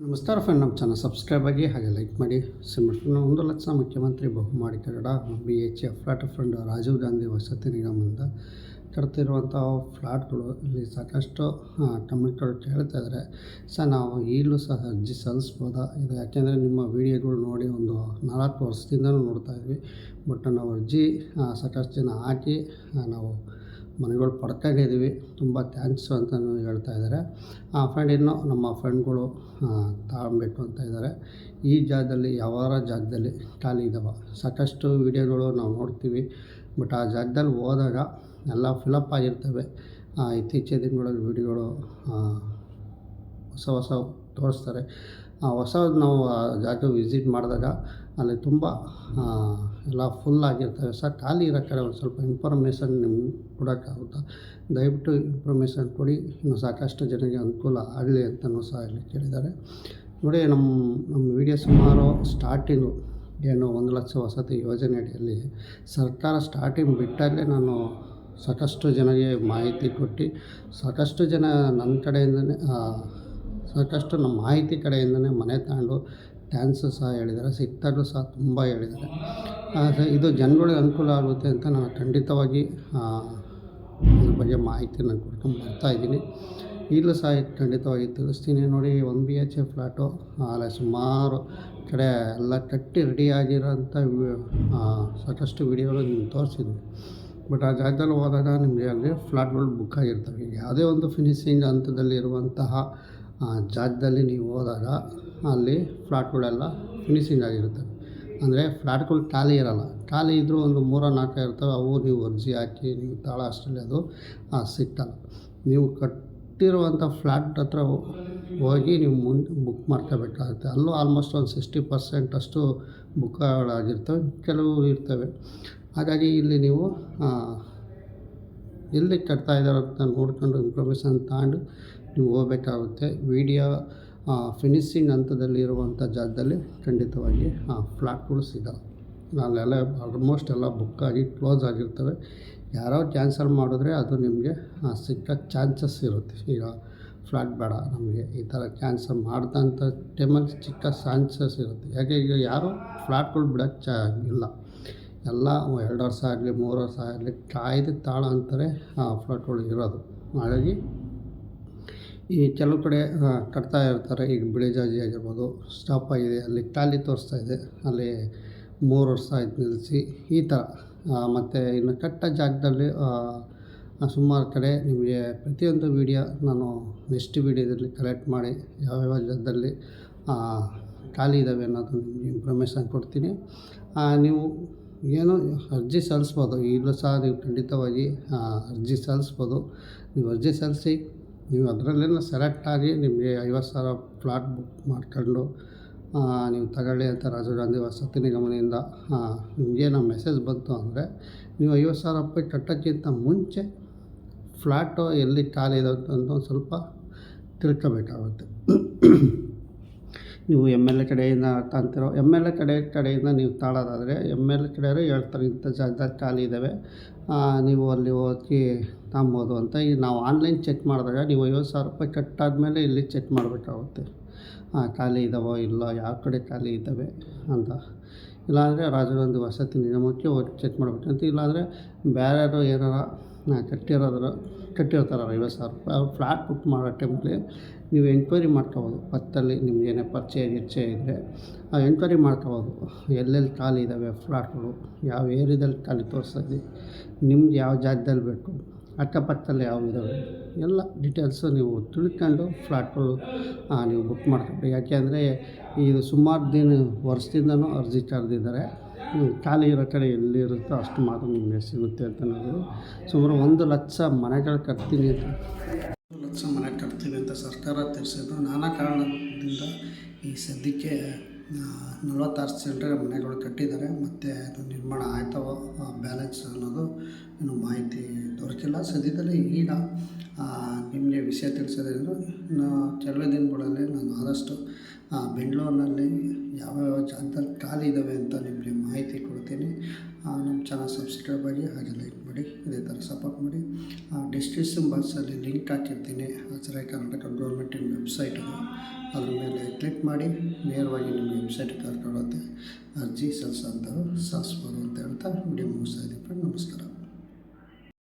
ನಮಸ್ಕಾರ ಫ್ರೆಂಡ್ ನಮ್ಮ channel subscribe ಆಗಿ ಹಾಗೆ ಲೈಕ್ ಮಾಡಿ. ಸಿಂಪಲ್ ಒಂದು ಲಕ್ಷ ಮುಖ್ಯಮಂತ್ರಿ ಬಹುಮಾಡಿ Kannada B H F flat friend Rajiv Gandhi ವಸತಿ ನಿಗಮದಿಂದ ಕಟ್ತಿರುವಂಥ ಫ್ಲಾಟ್ಗಳು ಇಲ್ಲಿ ಸಾಕಷ್ಟು ಕಮೆಂಟ್ಗಳು ಕೇಳ್ತಾ ಇದ್ದಾರೆ ಸರ್, ನಾವು ಈಗಲೂ ಸಹ ಅರ್ಜಿ ಸಲ್ಲಿಸ್ಬೋದಾ ಇದು ಯಾಕೆಂದರೆ ನಿಮ್ಮ ವೀಡಿಯೋಗಳು ನೋಡಿ ಒಂದು ನಾಲ್ಕು ವರ್ಷದಿಂದಲೂ ನೋಡ್ತಾ ಇದ್ವಿ. ಬಟ್ ನಾವು ಅರ್ಜಿ ಸಾಕಷ್ಟು ಜನ ಹಾಕಿ ನಾವು ಮನೆಗಳು ಪಡ್ಕೊಂಡಿದ್ದೀವಿ ತುಂಬ ಥ್ಯಾಂಕ್ಸು ಅಂತಲೂ ಹೇಳ್ತಾ ಇದ್ದಾರೆ. ಆ ಫ್ರೆಂಡ್ ಇನ್ನು ನಮ್ಮ ಫ್ರೆಂಡ್ಗಳು ತಗೊಂಬಿಟ್ಟು ಅಂತ ಇದ್ದಾರೆ. ಈ ಜಾಗದಲ್ಲಿ, ಯಾವಾರ ಜಾಗದಲ್ಲಿ ಖಾಲಿ ಇದ್ದಾವೆ ಸಾಕಷ್ಟು ವಿಡಿಯೋಗಳು ನಾವು ನೋಡ್ತೀವಿ. ಬಟ್ ಆ ಜಾಗದಲ್ಲಿ ಹೋದಾಗ ಎಲ್ಲ ಫಿಲಪ್ ಆಗಿರ್ತವೆ. ಇತ್ತೀಚಿನ ದಿನಗಳಲ್ಲಿ ವಿಡಿಯೋಗಳು ಹೊಸ ಹೊಸ ತೋರಿಸ್ತಾರೆ. ಹೊಸ ನಾವು ಆ ಜಾಗ ವಿಸಿಟ್ ಮಾಡಿದಾಗ ಅಲ್ಲಿ ತುಂಬ ಆ, ಎಲ್ಲ ಫುಲ್ ಆಗಿರ್ತವೆ. ಸರ್ ಖಾಲಿ ಇರೋ ಕಡೆ ಒಂದು ಸ್ವಲ್ಪ ಇನ್ಫಾರ್ಮೇಷನ್ ನಿಮ್ಗೆ ಕೊಡೋಕ್ಕಾಗುತ್ತಾ ದಯವಿಟ್ಟು ಇನ್ಫಾರ್ಮೇಷನ್ ಕೊಡಿ. ಇನ್ನು ಸಾಕಷ್ಟು ಜನರಿಗೆ ಅನುಕೂಲ ಆಗಲಿ ಅಂತಲೂ ಸಹ ಇಲ್ಲಿ ಕೇಳಿದ್ದಾರೆ. ನೋಡಿ ನಮ್ಮ ನಮ್ಮ ವಿಡಿಯೋ ಸುಮಾರು ಸ್ಟಾರ್ಟಿಂಗು ಏನು ಒಂದು ಲಕ್ಷ ವಸತಿ ಯೋಜನೆ ಅಡಿಯಲ್ಲಿ ಸರ್ಕಾರ ಸ್ಟಾರ್ಟಿಂಗ್ ಬಿಟ್ಟಾಗಲೇ ನಾನು ಸಾಕಷ್ಟು ಜನರಿಗೆ ಮಾಹಿತಿ ಕೊಟ್ಟು ಸಾಕಷ್ಟು ಜನ ನನ್ನ ಕಡೆಯಿಂದನೇ ಆ, ಸಾಕಷ್ಟು ನಮ್ಮ ಮಾಹಿತಿ ಕಡೆಯಿಂದನೇ ಮನೆ ತಗೊಂಡು ಡ್ಯಾನ್ಸು ಸಹ ಹೇಳಿದ್ದಾರೆ. ಸಿಗ್ತಾಗಲೂ ಸಹ ತುಂಬ ಹೇಳಿದ್ದಾರೆ. ಆದರೆ ಇದು ಜನಗಳಿಗೆ ಅನುಕೂಲ ಆಗುತ್ತೆ ಅಂತ ನಾನು ಖಂಡಿತವಾಗಿ ಇದ್ರ ಬಗ್ಗೆ ಮಾಹಿತಿ ನಾನು ಕೊಡ್ಕೊಂಡು ಬರ್ತಾ ಇದ್ದೀನಿ. ಈಗಲೂ ಸಹ ಖಂಡಿತವಾಗಿ ತಿಳಿಸ್ತೀನಿ. ನೋಡಿ one B H A flat ಅಲ್ಲ ಸುಮಾರು ಕಡೆ ಎಲ್ಲ ಕಟ್ಟಿ ರೆಡಿ ಆಗಿರೋಂಥ ವಿ- ಆ, ಸಾಕಷ್ಟು ವಿಡಿಯೋಗಳು ನಿಮ್ಗೆ ತೋರಿಸಿದ್ವಿ ಬಟ್ ಆ ಜಾಗದಲ್ಲಿ ಹೋದಾಗ ನಿಮಗೆ ಅಲ್ಲಿ ಫ್ಲ್ಯಾಟ್ಗಳು ಬುಕ್ ಆಗಿರ್ತವೆ. ಯಾವುದೇ ಒಂದು ಫಿನಿಶಿಂಗ್ ಹಂತದಲ್ಲಿ ಇರುವಂತಹ ಜಾಗದಲ್ಲಿ ನೀವು ಹೋದಾಗ ಅಲ್ಲಿ ಫ್ಲಾಟ್ಗಳೆಲ್ಲ ಫಿನಿಶಿಂಗ್ ಆಗಿರುತ್ತೆ. ಅಂದರೆ ಫ್ಲ್ಯಾಟ್ಗಳು ಖಾಲಿ ಇರೋಲ್ಲ. ಖಾಲಿ ಇದ್ದರೂ ಒಂದು ಮೂರ ನಾಲ್ಕು ಇರ್ತವೆ. ಅವು ನೀವು ಅರ್ಜಿ ಹಾಕಿ ನೀವು ತಾಳ ಅಷ್ಟರಲ್ಲಿ ಅದು ಆ, ಸಿಕ್ಕಲ್ಲ ನೀವು ಕಟ್ಟಿರುವಂಥ ಫ್ಲ್ಯಾಟ್ ಹತ್ರ ಹೋಗಿ ನೀವು ಮುಂದೆ ಬುಕ್ ಮಾಡ್ಕೋಬೇಕಾಗುತ್ತೆ. ಅಲ್ಲೂ ಆಲ್ಮೋಸ್ಟ್ ಒಂದು ಸಿಕ್ಸ್ಟಿ ಪರ್ಸೆಂಟ್ ಅಷ್ಟು ಬುಕ್ಗಳಾಗಿರ್ತವೆ. ಕೆಲವು ಇರ್ತವೆ. ಹಾಗಾಗಿ ಇಲ್ಲಿ ನೀವು ಎಲ್ಲಿ ಕಟ್ತಾ ಇದ್ದಾರೆ ಅಂತ ನೋಡ್ಕೊಂಡು ಇನ್ಫಾರ್ಮೇಷನ್ ತಗೊಂಡು ನೀವು ಹೋಗಬೇಕಾಗುತ್ತೆ. ವಿಡಿಯೋ ಫಿನಿಶಿಂಗ್ ಹಂತದಲ್ಲಿ ಇರುವಂಥ ಜಾಗದಲ್ಲಿ ಖಂಡಿತವಾಗಿ ಫ್ಲಾಟ್ಗಳು ಸಿಗಲ್ಲ. ಅಲ್ಲೆಲ್ಲ ಆಲ್ಮೋಸ್ಟ್ ಎಲ್ಲ ಬುಕ್ ಆಗಿ ಕ್ಲೋಸ್ ಆಗಿರ್ತವೆ. ಯಾರೋ ಕ್ಯಾನ್ಸಲ್ ಮಾಡಿದ್ರೆ ಅದು ನಿಮಗೆ ಸಿಕ್ಕ ಚಾನ್ಸಸ್ ಇರುತ್ತೆ. ಈಗ ಫ್ಲಾಟ್ ಬೇಡ, ನಮಗೆ ಈ ಥರ ಕ್ಯಾನ್ಸಲ್ ಮಾಡ್ದಂಥ ಟೈಮಲ್ಲಿ ಚಿಕ್ಕ ಚಾನ್ಸಸ್ ಇರುತ್ತೆ. ಯಾಕೆ ಈಗ ಯಾರು ಫ್ಲಾಟ್ಗಳು ಬಿಡೋಕ್ಕೆ ಚ, ಇಲ್ಲ. ಎಲ್ಲ ಎರಡು ವರ್ಷ ಆಗಲಿ, ಮೂರು ವರ್ಷ ಆಗಲಿ ಕಾಯ್ದು ತಾಳ ಅಂತಾರೆ ಆ ಫ್ಲಾಟ್ಗಳು ಇರೋದು. ಹಾಗಾಗಿ ಈ ಕೆಲವು ಕಡೆ ಕಟ್ತಾ ಇರ್ತಾರೆ. ಈಗ ಬಿಳಿಜಾಜಿ ಆಗಿರ್ಬೋದು, ಸ್ಟಾಪ್ ಆಗಿದೆ. ಅಲ್ಲಿ ಖಾಲಿ ತೋರಿಸ್ತಾ ಇದೆ. ಅಲ್ಲಿ ಮೂರು ವರ್ಷ ಆಯ್ತು ನಿಲ್ಲಿಸಿ. ಈ ಥರ ಮತ್ತು ಇನ್ನು ಕಟ್ಟ ಜಾಗದಲ್ಲಿ ಸುಮಾರು ಕಡೆ ನಿಮಗೆ ಪ್ರತಿಯೊಂದು ವೀಡಿಯೋ ನಾನು ನೆಕ್ಸ್ಟ್ ವೀಡಿಯೋದಲ್ಲಿ ಕಲೆಕ್ಟ್ ಮಾಡಿ, ಯಾವ್ಯಾವ ಜಾಗದಲ್ಲಿ ಖಾಲಿ ಇದ್ದಾವೆ ಅನ್ನೋದು ನಿಮಗೆ ಇನ್ಫಾರ್ಮೇಷನ್ ಕೊಡ್ತೀನಿ. ನೀವು ಏನು ಅರ್ಜಿ ಸಲ್ಲಿಸ್ಬೋದು. ಈಗಲೂ ಸಹ ನೀವು ಖಂಡಿತವಾಗಿ ಅರ್ಜಿ ಸಲ್ಲಿಸ್ಬೋದು. ನೀವು ಅರ್ಜಿ ಸಲ್ಲಿಸಿ ನೀವು ಅದರಲ್ಲೇನೋ ಸೆಲೆಕ್ಟ್ ಆಗಿ ನಿಮಗೆ ಐವತ್ತು ಸಾವಿರ ಫ್ಲಾಟ್ ಬುಕ್ ಮಾಡ್ಕೊಂಡು ನೀವು ತಗೊಳ್ಳಿ ಅಂತ ರಾಜೀವ್ ಗಾಂಧಿ ವಸತಿ ನಿಗಮದಿಂದ ನಿಮಗೆ ನಮ್ಮ ಮೆಸೇಜ್ ಬಂತು ಅಂದರೆ, ನೀವು ಐವತ್ತು ಸಾವಿರ ರೂಪಾಯಿ ಕಟ್ಟೋಕ್ಕಿಂತ ಮುಂಚೆ ಫ್ಲ್ಯಾಟು ಎಲ್ಲಿ ಖಾಲಿ ಇದೆ ಅಂತ ಒಂದು ಸ್ವಲ್ಪ ತಿಳ್ಕೊಬೇಕಾಗುತ್ತೆ. ನೀವು ಎಂ ಎಲ್ ಎ ಕಡೆಯಿಂದ ತಾಂತಿರೋ ಎಂ ಎಲ್ ಎ ಕಡೆ ಕಡೆಯಿಂದ ನೀವು ತಾಳೋದಾದರೆ ಎಂ ಎಲ್ ಎ ಕಡೆಯವರು ಹೇಳ್ತಾರೆ ಇಂಥ ಜಾಗ ಖಾಲಿ ಇದ್ದಾವೆ. ನೀವು ಅಲ್ಲಿ ಹೋಗಿ ತಾಂಬೋದು ಅಂತ. ಈಗ ನಾವು ಆನ್ಲೈನ್ ಚೆಕ್ ಮಾಡಿದಾಗ ನೀವು ಐವತ್ತು ಸಾವಿರ ರೂಪಾಯಿ ಕಟ್ಟಾದಮೇಲೆ ಇಲ್ಲಿ ಚೆಕ್ ಮಾಡಬೇಕಾಗುತ್ತೆ. ಖಾಲಿ ಇದ್ದಾವೋ ಇಲ್ಲೋ, ಯಾವ ಕಡೆ ಖಾಲಿ ಇದ್ದಾವೆ ಅಂತ. ಇಲ್ಲಾಂದರೆ ರಾಜೀವ್ ಗಾಂಧಿ ವಸತಿ ನಿಗಮಕ್ಕೆ ಹೋಗಿ ಚೆಕ್ ಮಾಡಬೇಕಂತ ಇಲ್ಲಾಂದರೆ ಬೇರೆಯವರು ಏನಾರ ಕಟ್ಟಿರೋದ್ರ ಕಟ್ಟಿರ್ತಾರೆ ಐವತ್ತು ಸಾವಿರ ರೂಪಾಯಿ ಅವ್ರು ಫ್ಲ್ಯಾಟ್ ಬುಕ್ ಮಾಡೋ ಟೈಮಲ್ಲಿ ನೀವು ಎಂಕ್ವೈರಿ ಮಾಡ್ಕೋಬೋದು. ಪಕ್ಕದಲ್ಲಿ ನಿಮಗೇನೇ ಪರಿಚಯ ಗಿರ್ಚಯ ಇದ್ದರೆ ಆ ಎಂಕ್ವೈರಿ ಮಾಡ್ಕೋಬೋದು. ಎಲ್ಲೆಲ್ಲಿ ಖಾಲಿ ಇದ್ದಾವೆ ಫ್ಲ್ಯಾಟ್ಗಳು ಯಾವ ಏರಿಯಾದಲ್ಲಿ ಖಾಲಿ ತೋರಿಸ್ತಾ ನಿಮ್ಗೆ ಯಾವ ಜಾಗದಲ್ಲಿ ಬೇಕು. ಅಕ್ಕಪಕ್ಕದಲ್ಲಿ ಯಾವ ಇದ್ದಾವೆ ಎಲ್ಲ ಡೀಟೇಲ್ಸು ನೀವು ತಿಳ್ಕೊಂಡು ಫ್ಲಾಟ್ಗಳು ನೀವು ಬುಕ್ ಮಾಡ್ಕೊಂಡು ಯಾಕೆಂದರೆ ಇದು ಸುಮಾರು ದಿನ, ವರ್ಷದಿಂದನೂ ಅರ್ಜಿ ಕರೆದಿದ್ದಾರೆ ಖಾಲಿ ಇರೋ ಕಡೆ ಎಲ್ಲಿರುತ್ತೋ ಅಷ್ಟು ಮಾತ್ರ ನಿಮಗೆ ಸಿಗುತ್ತೆ ಅಂತ ನಾವು ಸುಮಾರು ಒಂದು ಲಕ್ಷ ಮನೆಗಳು ಕಟ್ತೀನಿ ಅಂತ. ಒಂದು ಲಕ್ಷ ಮನೆ ಕಟ್ತೀನಿ ಅಂತ ಸರ್ಕಾರ ತಿಳಿಸಿದ್ರು ನಾನಾ ಕಾರಣದಿಂದ ಈ ಸದ್ಯಕ್ಕೆ ನಲವತ್ತಾರು ಜನರ ಮನೆಗಳು ಕಟ್ಟಿದ್ದಾರೆ, ಮತ್ತು ಅದು ನಿರ್ಮಾಣ ಆಯ್ತವೋ ಬ್ಯಾಲೆನ್ಸ್ ಅನ್ನೋದು ಇನ್ನೂ ಮಾಹಿತಿ ದೊರಕಿಲ್ಲ. ಸದ್ಯದಲ್ಲಿ ಈಗ ನಿಮಗೆ ವಿಷಯ ತಿಳಿಸೋದೇನು ಇನ್ನು ಕೆಲವೇ ದಿನಗಳಲ್ಲಿ ನಾನು ಆದಷ್ಟು ಬೆಂಗಳೂರಿನಲ್ಲಿ ಯಾವ್ಯಾವ ಜಾಗದಲ್ಲಿ ಖಾಲಿ ಇದ್ದಾವೆ ಅಂತ ನಿಮಗೆ ಮಾಹಿತಿ ಕೊಡ್ತೀನಿ. ನಮ್ಮ ಚಾನಲ್ ಸಬ್ಸ್ಕ್ರೈಬ್ ಆಗಿ ಹಾಗೆ ಲೈಕ್ ಮಾಡಿ, ಇದೇ ಥರ ಸಪೋರ್ಟ್ ಮಾಡಿ. ಡಿಸ್ಕ್ರಿಪ್ಷನ್ ಬಾಕ್ಸಲ್ಲಿ ಲಿಂಕ್ ಹಾಕಿರ್ತೀನಿ. ಆಚಾರ್ಯ ಕರ್ನಾಟಕ ಗೌರ್ಮೆಂಟಿನ ವೆಬ್ಸೈಟ್ ಅದು. ಅದ್ರ ಮೇಲೆ ಕ್ಲಿಕ್ ಮಾಡಿ, ನೇರವಾಗಿ ನಿಮ್ಮ ವೆಬ್ಸೈಟ್ಗೆ ಕರ್ಕೊಳ್ಳುತ್ತೆ ಅರ್ಜಿ ಸಲ್ಲಿಸೋಂಥವ್ರು ಸಲ್ಲಿಸ್ಬೋದು ಅಂತ ಹೇಳ್ತಾ ವಿಡಿಯೋ ಮುಗಿಸ್ತಾ ಇದ್ದೀನಿ ಫ್ರೆಂಡ್ ನಮಸ್ಕಾರ.